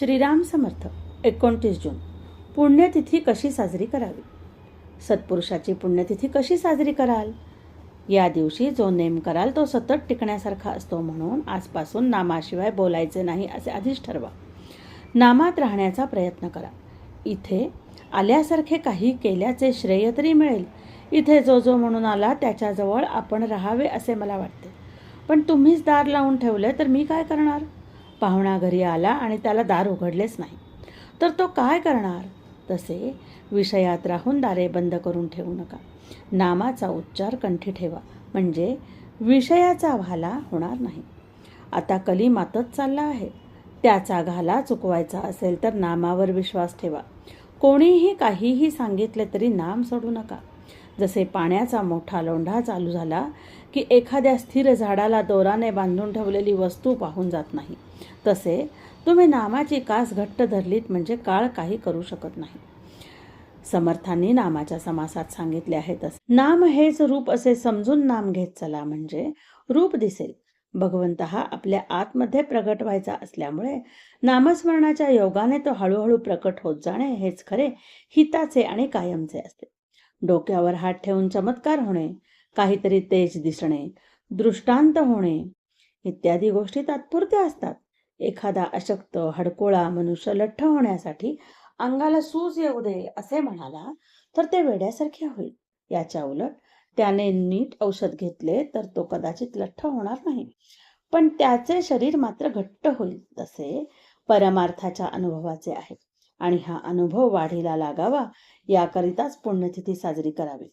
श्रीराम समर्थ एकोणतीस जून. पुण्यतिथी कशी साजरी करावी? सत्पुरुषाची पुण्यतिथी कशी साजरी कराल? या दिवशी जो नेम कराल तो सतत टिकण्यासारखा असतो म्हणून आजपासून नामाशिवाय बोलायचे नाही असे आधीच ठरवा. नामात राहण्याचा प्रयत्न करा. इथे आल्यासारखे काही केल्याचे श्रेय तरी मिळेल. इथे जो जो म्हणून आला त्याच्याजवळ आपण राहावे असे मला वाटते. पण तुम्हीच दार लावून ठेवले तर मी काय करणार? पाहुणा घरी आला आणि त्याला दार उघडलेच नाही. तर तो काय करणार? तसे विषयात राहून दारे बंद करून ठेवू नका. नामाचा उच्चार कंठी ठेवा. म्हणजे विषयाचा भाला होणार नाही. आता कली मातच चालला आहे. त्याचा घाला चुकवायचा असेल तर नामावर विश्वास ठेवा. कोणीही काहीही सांगितले तरी नाम सोडू नका. जसे पाण्याचा मोठा लोंढा चालू झाला की एखाद्या स्थिर झाडाला दोराने बांधून ठेवलेली वस्तू पाहून जात नाही. तसे तुम्ही नामाची कास घट्ट धरलीत म्हणजे काळ काही करू शकत नाही. समर्थांनी नामाच्या समासात सांगितले आहे तसे. नाम हेच रूप असे समजून नाम घेत चला म्हणजे रूप दिसेल. भगवंत हा आपल्या आतमध्ये प्रगट व्हायचा असल्यामुळे नामस्मरणाच्या योगाने तो हळूहळू प्रकट होत जाणे हेच खरे हिताचे आणि कायमचे असते. डोक्यावर हात ठेवून चमत्कार होणे काहीतरी तेज दिसणे दृष्टांत होणे इत्यादी गोष्टी तात्पुरत्या असतात. एखादा अशक्त हडकोळा मनुष्य लठ्ठ होण्यासाठी अंगाला सूज येऊ दे असे म्हणाला तर ते वेड्यासारखे होईल. याच्या उलट त्याने नीट औषध घेतले तर तो कदाचित लठ्ठ होणार नाही. पण त्याचे शरीर मात्र घट्ट होईल तसे परमार्थाच्या अनुभवाचे आहे आणि हा अनुभव वाढीला लागावा याकरिताच पुण्यतिथी साजरी करावी.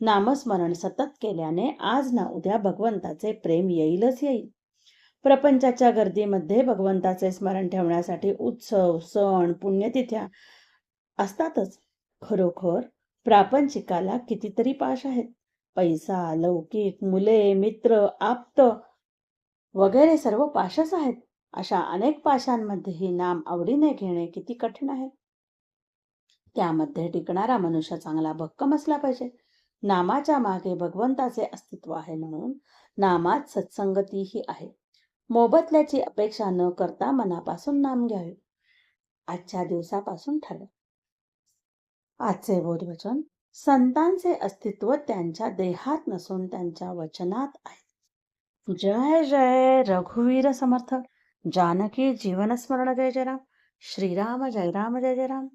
नामस्मरण सतत केल्याने आज ना उद्या भगवंताचे प्रेम येईलच येईल. प्रपंचाच्या गर्दीमध्ये भगवंताचे स्मरण ठेवण्यासाठी उत्सव सण पुण्यतिथ्या असतातच. खरोखर प्रापंचिकाला कितीतरी पाश आहेत. पैसा लौकिक मुले मित्र आप्त वगैरे सर्व पाशच आहेत. अशा अनेक पाशांमध्येही नाम आवडीने घेणे किती कठीण आहे? त्यामध्ये टिकणारा मनुष्य चांगला भक्कम असला पाहिजे. नामाच्या मागे भगवंताचे अस्तित्व आहे म्हणून नामात सत्संगतीही आहे. मोबदल्याची अपेक्षा न करता मनापासून नाम घ्यावे. आजच्या दिवसापासून ठरव. आजचे बोधवचन संतांचे अस्तित्व त्यांच्या देहात नसून त्यांच्या वचनात आहे. जय जय रघुवीर समर्थ. जानकी जीवनस्मरण जय जय राम। श्रीराम जय राम जय जय राम।